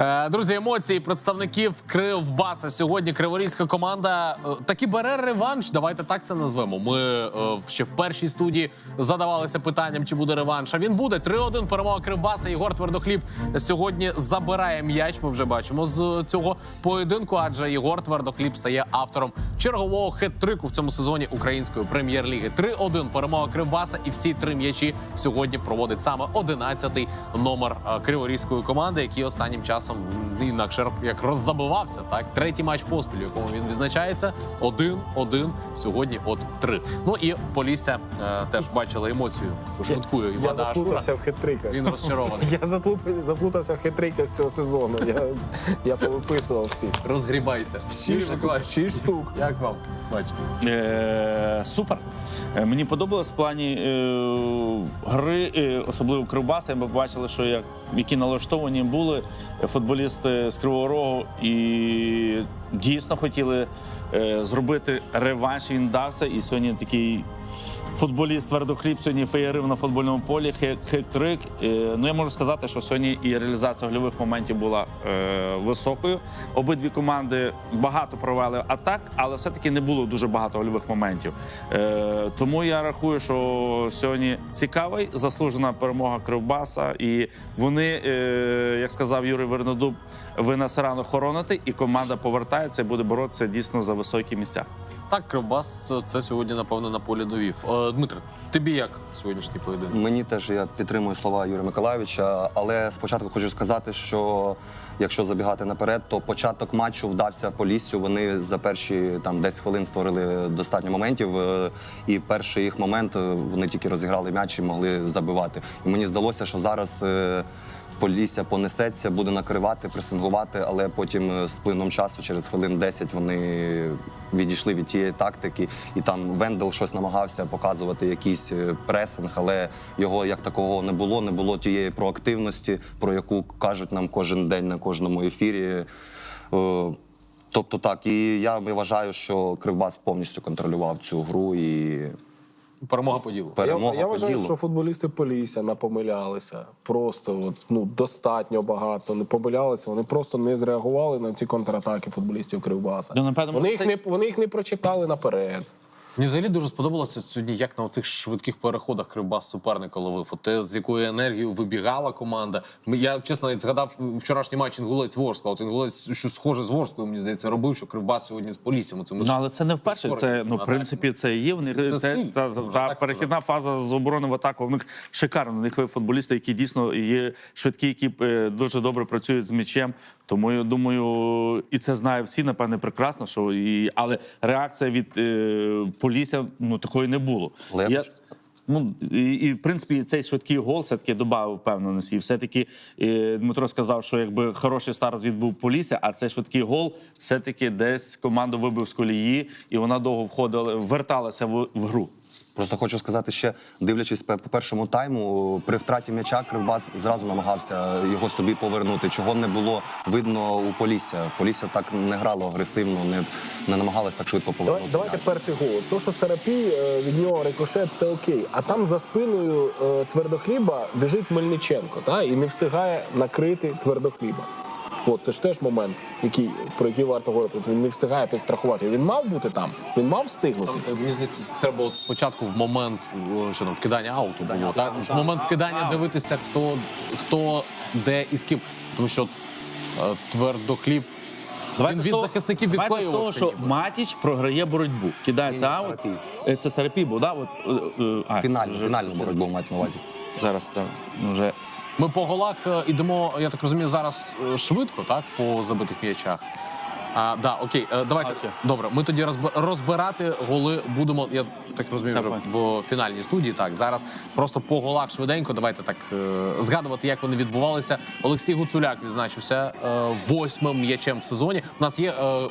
Е, Друзі, емоції представників Кривбаса. Сьогодні криворізька команда е, таки бере реванш. Давайте так це назвемо. Ми е, ще в першій студії задавалися питанням, чи буде реванш. А він буде 3-1 перемога Кривбаса. Єгор Твердохліб сьогодні забирає м'яч. Ми вже бачимо з цього поєдинку. Адже Єгор Твердохліб стає автором чергового хет-трику в цьому сезоні української прем'єр-ліги. 3-1 перемога Кривбаса, і всі три м'ячі сьогодні проводить саме 11-й номер е, криворізької команди, який останнім часом інакше як роззабивався. Так, третій матч поспіль, в якому він відзначається. 1-1, сьогодні от 3. Ну і Полісся е, теж бачили емоцію. Шуткую Я Івана заплутався в хитриках. Він розчарований. Я заплуп- заплутався в хитриках цього сезону. Я, я повиписував всі. Розгрібайся. Юрій Шість штук. Миколаївич, Шість штук. Як вам? Бач. Е, супер. Е, Мені подобалось в плані е, гри, е, особливо Кривбаса. Ми бачили, що як, які налаштовані були футболісти з Кривого Рогу і дійсно хотіли е, зробити реванш. Він дався. І сьогодні такий футболіст твердохліб сьогодні феєрив на футбольному полі. Хет-трик. Е, Ну я можу сказати, що сьогодні і реалізація гольових моментів була е, високою. Обидві команди багато провели атак, але все-таки не було дуже багато гольових моментів. Е, Тому я рахую, що сьогодні цікавий заслужена перемога Кривбаса, і вони, е, як сказав Юрій Вернодуб, ви нас рано хороните, і команда повертається і буде боротися дійсно за високі місця. Так, Кривбас це сьогодні, напевно, на полі довів. Е, Дмитре, тобі як сьогоднішній поєдинок? Мені теж я підтримую слова Юрія Миколайовича, але спочатку хочу сказати, що якщо забігати наперед, то початок матчу вдався Поліссю. Вони за перші там 10 хвилин створили достатньо моментів. е, І перший їх момент е, вони тільки розіграли м'яч і могли забивати. І мені здалося, що зараз. Полісся понесеться, буде накривати, пресингувати, але потім е, з плином часу, через хвилин 10, вони відійшли від тієї тактики, і там Вендел щось намагався показувати якийсь е, пресинг, але його як такого не було. Не було тієї проактивності, про яку кажуть нам кожен день на кожному ефірі. Е, Тобто так, і я вважаю, що Кривбас повністю контролював цю гру і Перемога по ділу. перемога я, я по вважаю, ділу. що футболісти Полісся напомилялися. Просто от, ну, достатньо багато не помилялися. Вони просто не зреагували на ці контратаки футболістів Кривбаса. Ну, напевно, вони, їх це- не, вони їх не прочитали наперед. Мені взагалі дуже сподобалося сьогодні, як на цих швидких переходах Кривбас суперника ловив. От те, з якою енергією вибігала команда. Я чесно згадав вчорашній матч Інгулець Ворскла. От Інгулець що схоже з Ворсклою, мені здається, робив, що Кривбас сьогодні з Поліссям. Це Ну, але це не вперше. Це ну, в принципі, це є. В них Це- це це, та, можна та перехідна фаза з оборони в атаку. В них шикарно. У них футболісти, які дійсно є швидкі, які е, дуже добре працюють з м'ячем. Тому я думаю, і це знають всі, напевне, прекрасно. Що і але реакція від е, Полісся ну такої не було. Але я Ну і, і в принципі цей швидкий гол все-таки додав впевненості. І все-таки е, Дмитро сказав, що якби хороший старт відбув Полісся, а цей швидкий гол все-таки десь команду вибив з колії, і вона довго входила, верталася в, в гру. Просто хочу сказати ще, дивлячись по першому тайму, при втраті м'яча Кривбас зразу намагався його собі повернути. Чого не було видно у Полісся. Полісся так не грало агресивно, не, не намагалось так швидко Давай, повернути. давайте м'яч. перший гол. То, що Сарапій, е, від нього рикошет, це окей. А там за спиною е, твердохліба біжить Мельниченко, та? і не встигає накрити твердохліба. От це ж теж момент, який, про який варто говорити. От Він не встигає підстрахувати. Він мав бути там, він мав встигнути. Там, е, мені здається, це треба от спочатку в момент що там вкидання ауту було. Так? В момент вкидання дивитися, хто, хто де і з ким. Тому що е, твердохліб він від того- захисників давайте з того, що ніби. Матіч програє боротьбу. Кидається Ні, аут. Сарапій. Е, Це Сарапій був, да? От, е, е, а, Фінальну, фінальну боротьбу мають на увазі. Зараз так, ну, вже Ми по голах е, ідемо, я так розумію, зараз е, швидко, так, по забитих м'ячах. А, да, окей, е, давайте. Окей. Добре, ми тоді розб- розбирати голи будемо. Я так розумію, Це вже в фінальній студії. Так, зараз просто по голах швиденько. Давайте так е, згадувати, як вони відбувалися. Олексій Гуцуляк відзначився е, восьмим м'ячем в сезоні. У нас є е,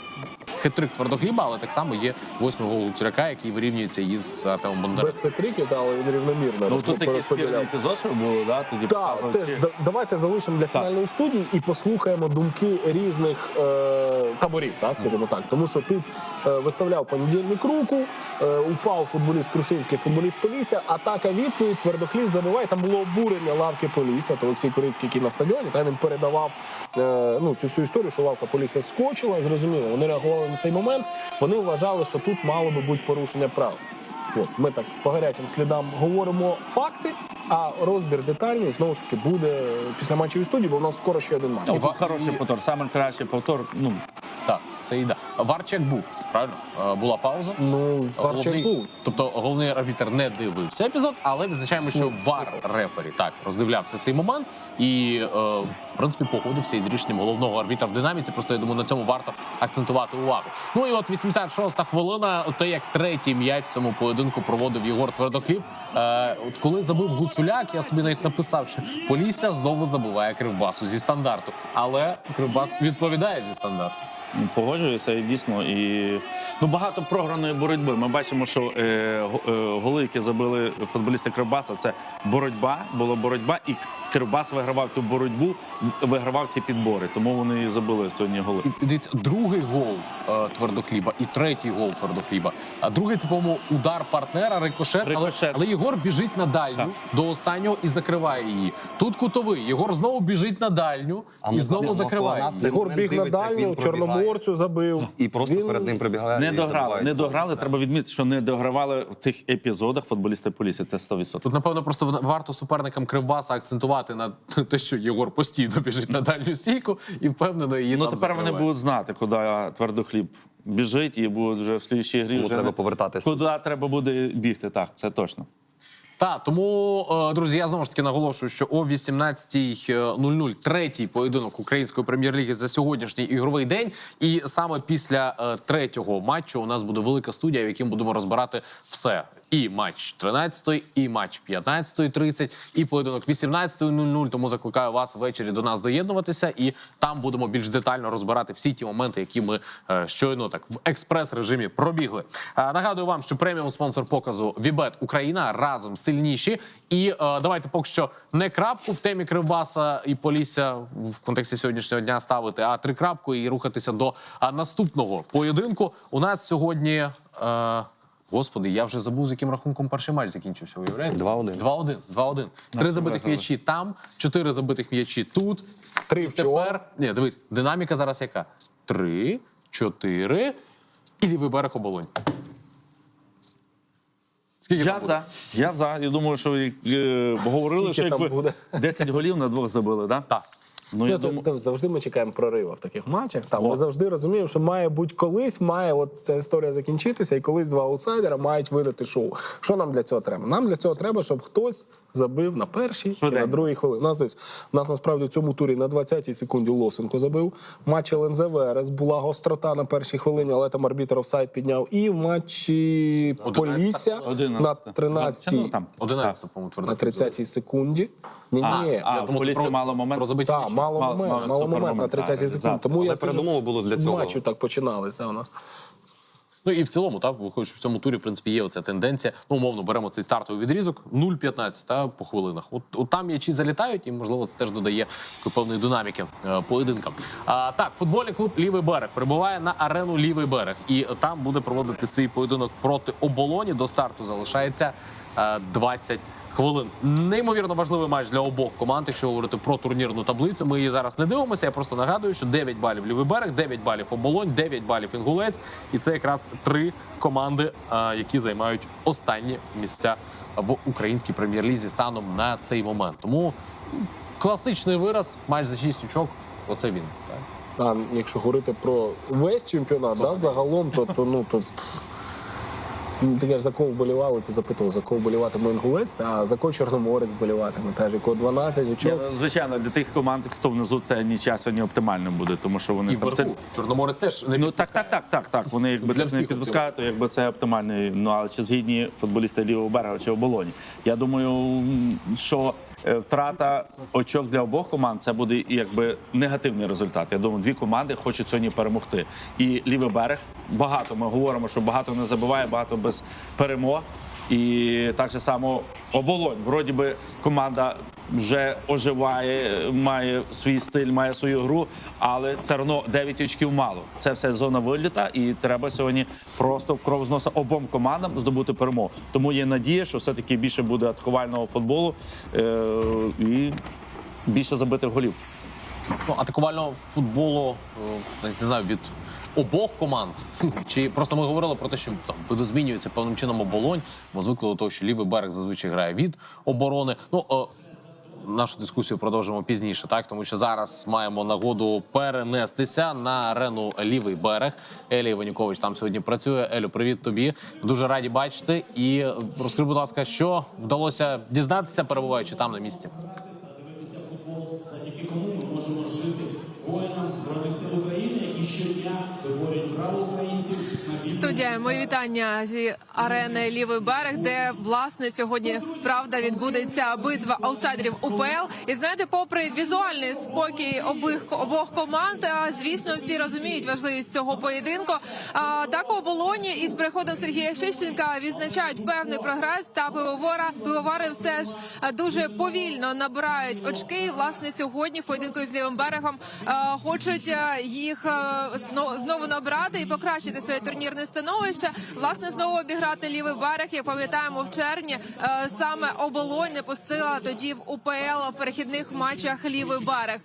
хитрик твердохліба, але так само є восьмий гол Гуцуляка, який вирівнюється із Артемом Бондарем. Без хитриків, та, але він рівномірно. ну тут такий спірний розподіляв. епізод, що було, да? Тоді Так, показував, теж чи- да- давайте залишимо для фінальної студії і послухаємо думки різних е, таборів, та, скажімо так. Тому що тут е, виставляв понедільник руку, е, упав футболіст Крушинський, футболіст Полісся, атака відповідь, твердохліб забиває. Там було обурення лавки Полісся. От Олексій Корицький, який на стадіоні, та він передавав е, ну, цю всю історію, що лавка Полісся скочила. Зрозуміло, вони реагували на цей момент. Вони вважали, що тут мало би бути порушення прав. От ми так по гарячим слідам говоримо факти, а розбір детальний знову ж таки буде після матчевої студії, бо у нас скоро ще один матч. Ну, хороший повтор, саме краще повтор. Ну, Так, це і да. Варчек був, правильно? Е, Була пауза. Ну, Варчак Головний- був. Тобто головний арбітр не дивився епізод, але відзначаємо, що вар рефері так роздивлявся цей момент і е, в принципі погодився із рішенням головного арбітра в динаміці. Просто я думаю, на цьому варто акцентувати увагу. Ну і от 86-та хвилина, те як третій м'яч в цьому поєдинку проводив Єгор Твердокліп. Е, от коли забив Гуцуляк, я собі навіть написав, що Полісся знову забиває кривбасу зі стандарту, але кривбас відповідає зі стандарту. Погоджуюся і дійсно і ну багато програної боротьби. Ми бачимо, що е, е, голи, які забили футболісти Кривбаса, це боротьба, була боротьба, і Кривбас вигравав цю боротьбу, вигравав ці підбори. Тому вони і забили сьогодні голи. Дивіться, другий гол е, твердохліба і третій гол твердохліба. А другий це, по-моєму, удар партнера, рикошет, але, Рикошет. але Єгор біжить на дальню Так. до останнього і закриває її. Тут кутовий. Єгор знову біжить на дальню А і знову закриває. Єгор біг на дальню, він пробігає. забив. І просто Він- перед ним прибігає. Не дограли, не дограли. Треба відмітити, що не догравали в цих епізодах футболісти Полісі. Це 100%. Тут, напевно, просто варто суперникам Кривбаса акцентувати на те, що Єгор постійно біжить на дальню стійку і впевнено її Ну там тепер вони будуть знати, куди твердохліб біжить, і будуть вже в слідчій грі. Кому вже треба повертатись. Куди треба буде бігти? Так, це точно. Так, тому, е, друзі, я знову ж таки наголошую, що о 18.00 третій поєдинок української прем'єр-ліги за сьогоднішній ігровий день. І саме після е, третього матчу у нас буде велика студія, в якій будемо розбирати все. І матч 13 і матч 15.30, і поєдинок 18.00. Тому закликаю вас ввечері до нас доєднуватися, і там будемо більш детально розбирати всі ті моменти, які ми е, щойно так в експрес-режимі пробігли. Е, нагадую вам, що преміум спонсор показу Вібет Україна разом сильніші. І е, давайте поки що не крапку в темі Кривбаса і Полісся в контексті сьогоднішнього дня ставити, а три крапку і рухатися до а, наступного поєдинку. У нас сьогодні. Е, Господи, я вже забув, з яким рахунком перший матч закінчився. Уявляєте? 2-1. 2-1. 2-1. Три забитих м'ячі там, чотири забитих м'ячі тут. Три вчора. Тепер ні, дивись, динаміка зараз яка? Три, чотири і лівий берег оболонь. Скільки Я за. Я за. Я думаю, що е, говорили, Скільки що якби 10 голів на двох забили, да? Так. Ну, я то- думаю, то завжди ми чекаємо прорива в таких матчах. Там О. ми завжди розуміємо, що має бути колись, має от ця історія закінчитися, і колись два аутсайдера мають видати шоу. Що нам для цього треба? Нам для цього треба, щоб хтось забив на першій чи на другій хвилині. У нас десь у нас насправді в цьому турі на 20-й секунді Лосенко забив. В матчі ЛНЗ Верес була гострота на першій хвилині, але там арбітр офсайд підняв. І в матчі Полісся на 13-й, Ну, там. 11, по-моєму, твердо. на 30-й секунді. Ні, А, ні. а, Я думав, Полісся про- мало момент. Про забиті Так, мало Мало- момент, мало мало момент на супермомент, 30 так, секунд. реалізація. Тому Але я передумови було для щоб цього. матчу так починались. Да, у нас. Ну і в цілому, так, виходить, що в цьому турі, в принципі, є оця тенденція. Ну, умовно, беремо цей стартовий відрізок 0,15 та, по хвилинах. От, от там м'ячі залітають, і можливо це теж додає такої певної динаміки е, поєдинкам. А, так, футбольний клуб Лівий берег прибуває на арену Лівий берег, і там буде проводити свій поєдинок проти оболоні. До старту залишається е, 20 хвилин. Неймовірно важливий матч для обох команд. Якщо говорити про турнірну таблицю, ми її зараз не дивимося. Я просто нагадую, що 9 балів лівий берег, 9 балів оболонь, 9 балів інгулець. І це якраз три команди, які займають останні місця в українській прем'єр-лізі станом на цей момент. Тому класичний вираз, матч за 6 очок. Оце він. Так? А якщо говорити про весь чемпіонат, да, загалом, то, то ну то. Ну, Ти кажеш, за кого вболівали, ти запитував, за кого вболіватиме інгулець, а за кого Чорноморець вболіватиме. Теж якого 12 Ні, очок. ну, звичайно, для тих команд, хто внизу, це ні часу, ні оптимальним буде, тому що вони І там вверху. Чорноморець теж не Ну так, так, так, так, так. Вони якби Для не підпускають, то якби це оптимальний. Ну але чи згідні футболісти лівого берега чи оболоні? Я думаю, що втрата очок для обох команд це буде якби негативний результат. Я думаю, дві команди хочуть сьогодні перемогти. І лівий берег багато. Ми говоримо, що багато не забиває, багато без перемог. І так же само оболонь. Вроді би команда вже оживає, має свій стиль, має свою гру, але все одно 9 очків мало. Це все зона виліта, і треба сьогодні просто кров з носа обом командам здобути перемогу. Тому є надія, що все-таки більше буде атакувального футболу е- і більше забитих голів. Ну, атакувального футболу, е, не знаю, від обох команд. Чи просто ми говорили про те, що там видозмінюється певним чином оболонь. Ми звикли до того, що лівий берег зазвичай грає від оборони. Ну, е, нашу дискусію продовжимо пізніше, так тому що зараз маємо нагоду перенестися на арену лівий берег. Елі Іванюкович там сьогодні працює. Елю, привіт тобі. Дуже раді бачити. І розкажи, будь ласка, що вдалося дізнатися, перебуваючи там на місці. Студія, мої вітання зі арени Лівий берег, де власне сьогодні правда відбудеться битва аутсайдерів УПЛ. І знаєте, попри візуальний спокій обох обох команд, звісно, всі розуміють важливість цього поєдинку. А так у оболоні із приходом Сергія Шищенка відзначають певний прогрес. Та пивовара пивовари все ж дуже повільно набирають очки. І, Власне, сьогодні поєдинку з лівим берегом хочуть їх а, знову набрати і покращити своє турнірне становище. Власне, знову обіграти лівий берег. Як пам'ятаємо, в червні е, саме оболонь не пустила тоді в УПЛ в перехідних матчах лівий берег.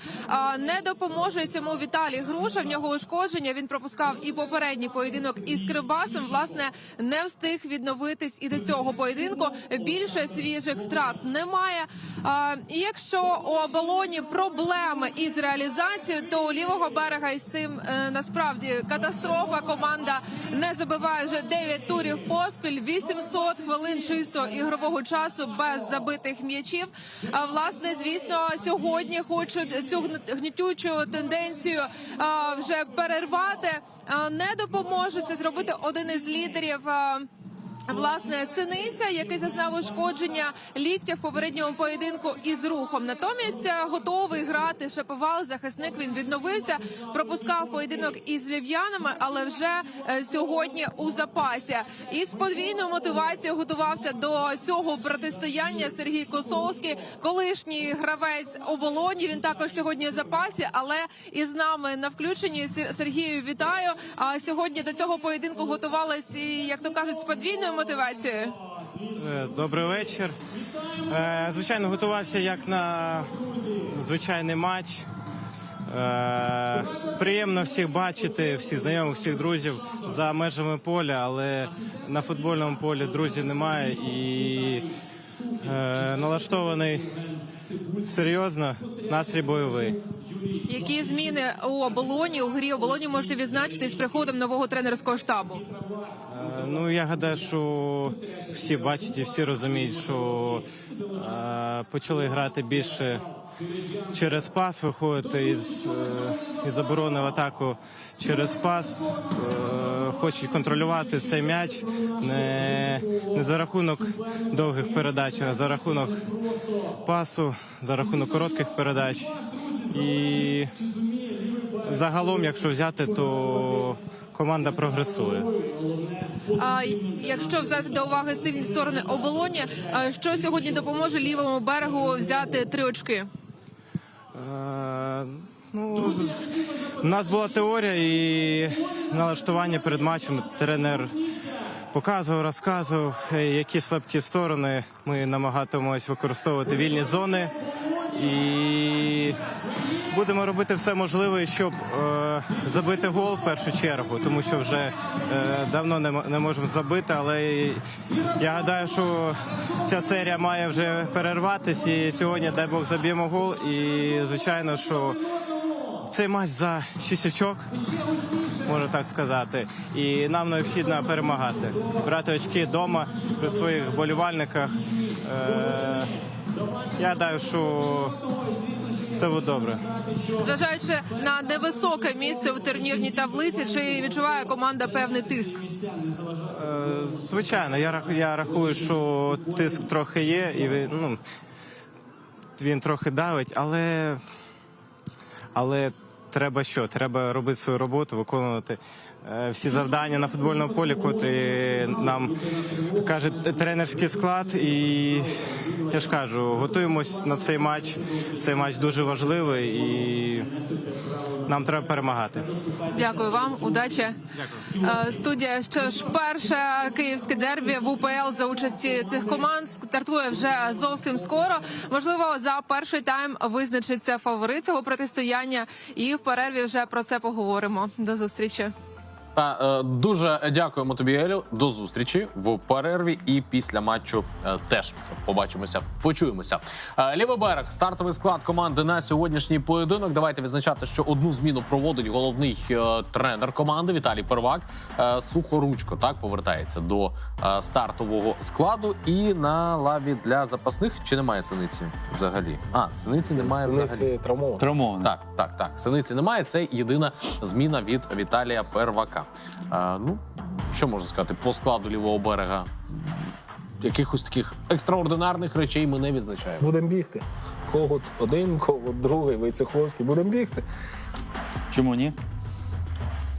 Не допоможе цьому Віталій Груша. В нього ушкодження. Він пропускав і попередній поєдинок із Кривбасом. Власне, не встиг відновитись і до цього поєдинку. Більше свіжих втрат немає. І якщо у оболоні проблеми із реалізацією, то у лівого берега із цим е, насправді катастрофа. Команда не забиває вже 9 турів поспіль, 800 хвилин чистого ігрового часу без забитих м'ячів. А власне, звісно, сьогодні хочуть цю гнітючу тенденцію а, вже перервати. А, Не допоможе це зробити один із лідерів. а, Власне, синиця, який зазнав ушкодження ліктя в попередньому поєдинку із рухом. Натомість е, готовий грати шаповал. Захисник він відновився, пропускав поєдинок із львів'янами, але вже е, сьогодні у запасі. І з подвійною мотивацією готувався до цього протистояння Сергій Косовський, колишній гравець оболоні. Він також сьогодні у запасі, але із нами на включенні Сер- Сергію вітаю. А сьогодні до цього поєдинку готувалися, як то кажуть, з подвійною мотивацією. Е, Добрий вечір. Е, Звичайно, готувався як на звичайний матч. Е, Приємно всіх бачити, всіх знайомих, всіх друзів за межами поля, але на футбольному полі друзів немає і налаштований серйозно, настрій бойовий. Які зміни у оболоні у грі оболоні можете відзначити з приходом нового тренерського штабу? Ну, я гадаю, що всі бачать і всі розуміють, що е, почали грати більше через пас, виходити із, е, із оборони в атаку через пас. Е, хочуть контролювати цей м'яч не, не за рахунок довгих передач, а за рахунок пасу, за рахунок коротких передач. І загалом, якщо взяти, то команда прогресує. А якщо взяти до уваги сильні сторони оболоні, що сьогодні допоможе лівому берегу взяти три очки? Е, ну, у нас була теорія і налаштування перед матчем. Тренер показував, розказував, е, які слабкі сторони. Ми намагатимемось використовувати вільні зони і будемо робити все можливе, щоб е, забити гол в першу чергу, тому що вже е, давно не, не можемо забити. Але я гадаю, що ця серія має вже перерватися. І сьогодні, дай Бог, заб'ємо гол. І звичайно, що цей матч за 6 очок, можна так сказати. І нам необхідно перемагати, брати очки вдома при своїх болівальниках. Е, я гадаю, що все буде добре. Зважаючи на невисоке місце в турнірній таблиці, чи відчуває команда певний тиск? Е, Звичайно, я рахую, я рахую, що тиск трохи є, і ну, він трохи давить, але, але треба що? Треба робити свою роботу, виконувати всі завдання на футбольному полі, котрі нам каже тренерський склад. І я ж кажу, готуємось на цей матч. Цей матч дуже важливий і нам треба перемагати. Дякую вам, удачі. Е, Студія, що ж, перше київське дербі в УПЛ за участі цих команд стартує вже зовсім скоро. Можливо, за перший тайм визначиться фаворит цього протистояння, і в перерві вже про це поговоримо. До зустрічі. Та е, дуже дякуємо тобі, Елю. До зустрічі в перерві і після матчу е, теж побачимося, почуємося. Е, лівий берег, стартовий склад команди на сьогоднішній поєдинок. Давайте відзначати, що одну зміну проводить головний е, тренер команди Віталій Первак. Е, Сухоручко так повертається до е, стартового складу. І на лаві для запасних чи немає синиці взагалі? А синиці немає взагалі. Синиці травмовані. Так, так, так. Синиці немає. Це єдина зміна від Віталія Первака. А, ну, що можна сказати, по складу лівого берега якихось таких екстраординарних речей ми не відзначаємо. Будемо бігти. Когут один, когут другий, Войцеховський. Будемо бігти. Чому ні?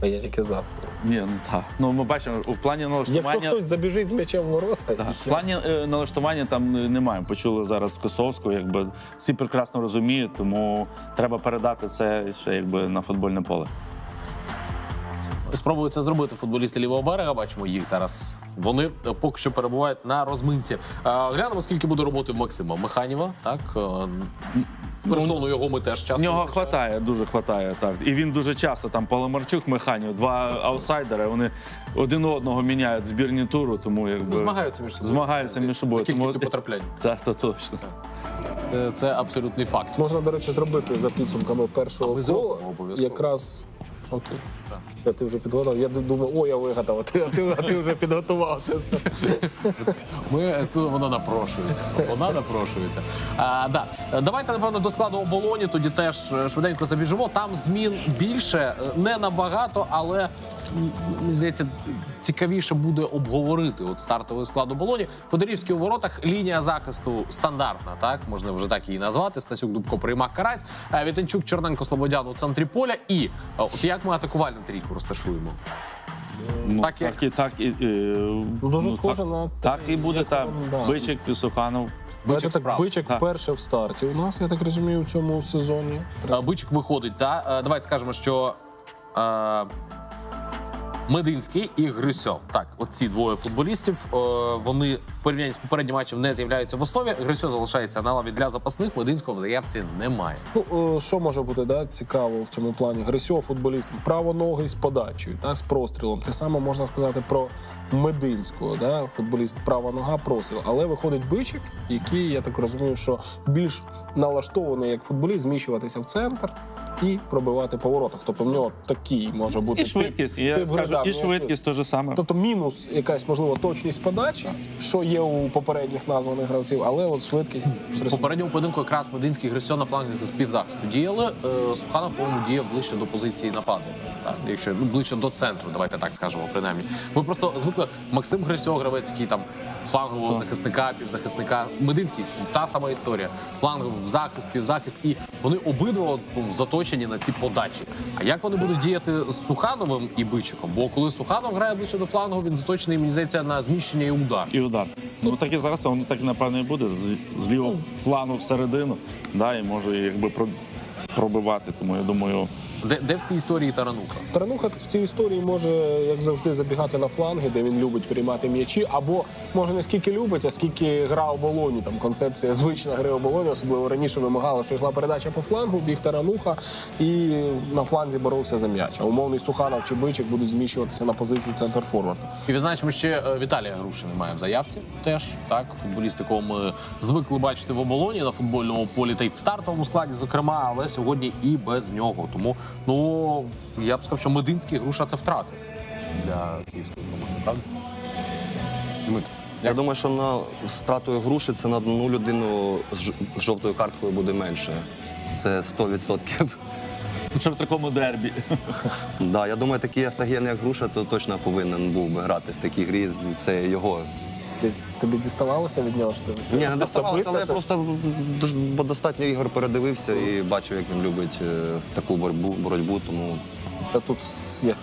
Та я тільки за. Ні, ну так. Ну ми бачимо, в плані Якщо налаштування. хтось забіжить з м'ячем в ворота, Так, В плані е, налаштування там е, немає. Почули зараз Косовську, якби всі прекрасно розуміють, тому треба передати це ще якби на футбольне поле. Спробують це зробити футболісти лівого берега. Бачимо їх зараз. Вони е, поки що перебувають на розминці. Глянемо, скільки буде роботи в Максима Механіва. Так е, персону його ми теж часто нього зустрічаємо. хватає, дуже хватає. Так. І він дуже часто там Паламарчук, Механів, два аутсайдери. Вони один одного міняють збірні туру, тому якби Ну, змагаються між собою. Змагаються між собою. За кількістю Тому- потраплянь. Так, то точно. Це, це абсолютний факт. Можна, до речі, зробити за підсумками першого кола. Якраз окей. Я ти вже підготував. Я думав, о, я вигадав, а ти, а ти, а ти вже підготувався. Все. Ми тут воно напрошується. Вона напрошується. А, да. Давайте напевно до складу оболоні. Тоді теж е, швиденько забіжимо. Там змін більше, е, не набагато, але мені здається, цікавіше буде обговорити от стартовий склад оболоні. Федорівський у воротах лінія захисту стандартна. Так можна вже так її назвати. Стасюк Дубко приймак Карась, е, Вітенчук, Чорненко, Слободян у центрі поля. І е, от як ми атакувальну трійку розташуємо? Ну, Так, так, і так і, і Ну, дуже ну, схоже так, на так і буде там. да. Бичик, Суханов. Давайте так, бичик Так. вперше в старті. У нас, я так розумію, у цьому сезоні. Е, Бичик виходить, та Е, давайте скажемо, що е, Мединський і Грисьов. Так, оці двоє футболістів. е, вони в порівнянні з попереднім матчем не з'являються в основі. Грисьов залишається на лаві для запасних. Мединського в заявці немає. Ну, е, що може бути да, цікаво в цьому плані? Грисьов футболіст правоногий з подачею, та, з прострілом. Те саме можна сказати про Мединського, да, футболіст права нога, простріл. Але виходить бичик, який, я так розумію, що більш налаштований як футболіст зміщуватися в центр і пробивати по воротах. Тобто в нього такий може бути І швидкість. І я тип скажу, гри, да, в і швидкість те саме. Тобто мінус якась можливо точність подачі, що є у попередніх названих гравців, але от швидкість В попередньому поєдинку якраз Мединський і Грисьов на флангах з півзахисту діяли. Е, Суханов, по-моєму, діяв ближче до позиції нападника. Так, якщо ну, ближче до центру, давайте так скажемо, принаймні. Ми просто звикли Максим Грисьов, гравець, який там флангового захисника, півзахисника. Мединський та сама історія. Фланг в захист, півзахист, і вони обидва ну, заточені на ці подачі. А як вони будуть діяти з Сухановим і Бичиком? Бо коли Суханов грає ближче до флангу, він заточений, мені здається, на зміщення і удар. І удар. Ну так і зараз воно так напевно і буде. З, з лівого флану всередину. Да, і може якби про- пробивати. Тому я думаю, Де, де в цій історії Тарануха? Тарануха в цій історії може, як завжди, забігати на фланги, де він любить приймати м'ячі, або може не скільки любить, а скільки гра у болоні. Там концепція звична гри у болоні, особливо раніше вимагала, що йшла передача по флангу, біг Тарануха і на фланзі боровся за м'яч. А умовний Суханов чи Бичик будуть зміщуватися на позицію центр форварда. І відзначимо ще е, Віталія Груші немає в заявці. Теж так, футболіст, якого ми звикли бачити в оболоні на футбольному полі та й в стартовому складі, зокрема, але сьогодні і без нього. Тому ну я б сказав, що мединський груша це втрати для київської команди. Правда? Дмитро, Я думаю, що на стратою груші це на одну людину з з жовтою карткою буде менше. Це 100%. ще в такому дербі. Да, я думаю, такий автоген, як груша, то точно повинен був би грати в такій грі. Це його якесь тобі діставалося від нього? Що ти- Ні, не доставалося, але я просто бо достатньо ігор передивився і бачив, як він любить е, таку боротьбу, боротьбу тому Та тут як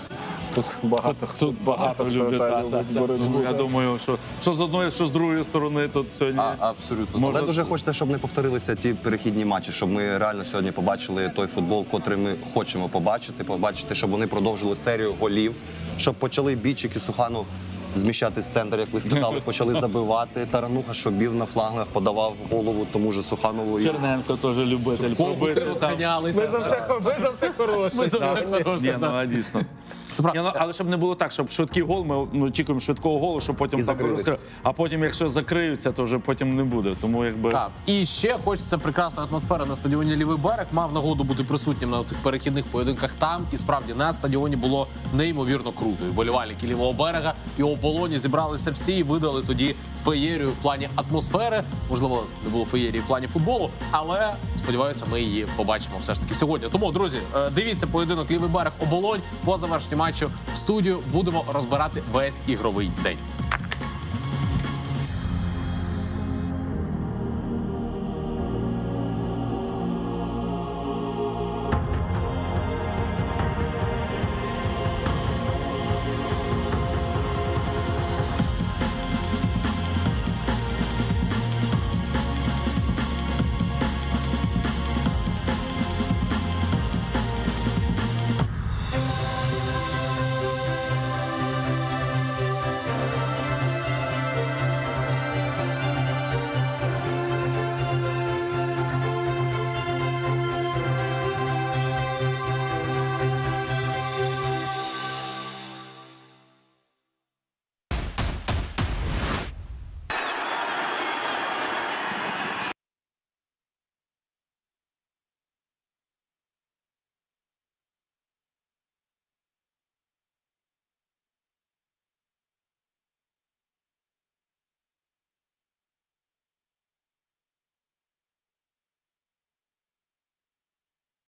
тут багато хто Тут багато хто люблять. та, та, та, боротьбу, та. Я думаю, що, що з одної, що з другої сторони тут сьогодні. абсолютно. Може- Але дуже хочеться, щоб не повторилися ті перехідні матчі, щоб ми реально сьогодні побачили той футбол, котрий ми хочемо побачити. Побачити, щоб вони продовжили серію голів, щоб почали бічик і Суханов в центр, як ви сказали, почали забивати. Тарануха, що бів на флангах, подавав голову тому же Суханову. І... Черненко теж любитель Кого ти пробити. там. розганялися? Ми за все, ми за все хороше. Ми за все Ні, хороше, ну а дійсно. Це правда. Ні, ну, але щоб не було так, щоб швидкий гол, ми ну, очікуємо швидкого голу, щоб потім І закрились. розкри- А потім, якщо закриються, то вже потім не буде. Тому якби Так, і ще хочеться прекрасна атмосфера на стадіоні Лівий берег. Мав нагоду бути присутнім на цих перехідних поєдинках там. І справді на стадіоні було неймовірно круто. І Болівальники лівого берега і оболоні зібралися всі і видали тоді феєрію в плані атмосфери. Можливо, не було феєрії в плані футболу, але сподіваюся, ми її побачимо все ж таки сьогодні. Тому, друзі, е, дивіться поєдинок лівий берег оболонь по завершенню матчу в студію. Будемо розбирати весь ігровий день.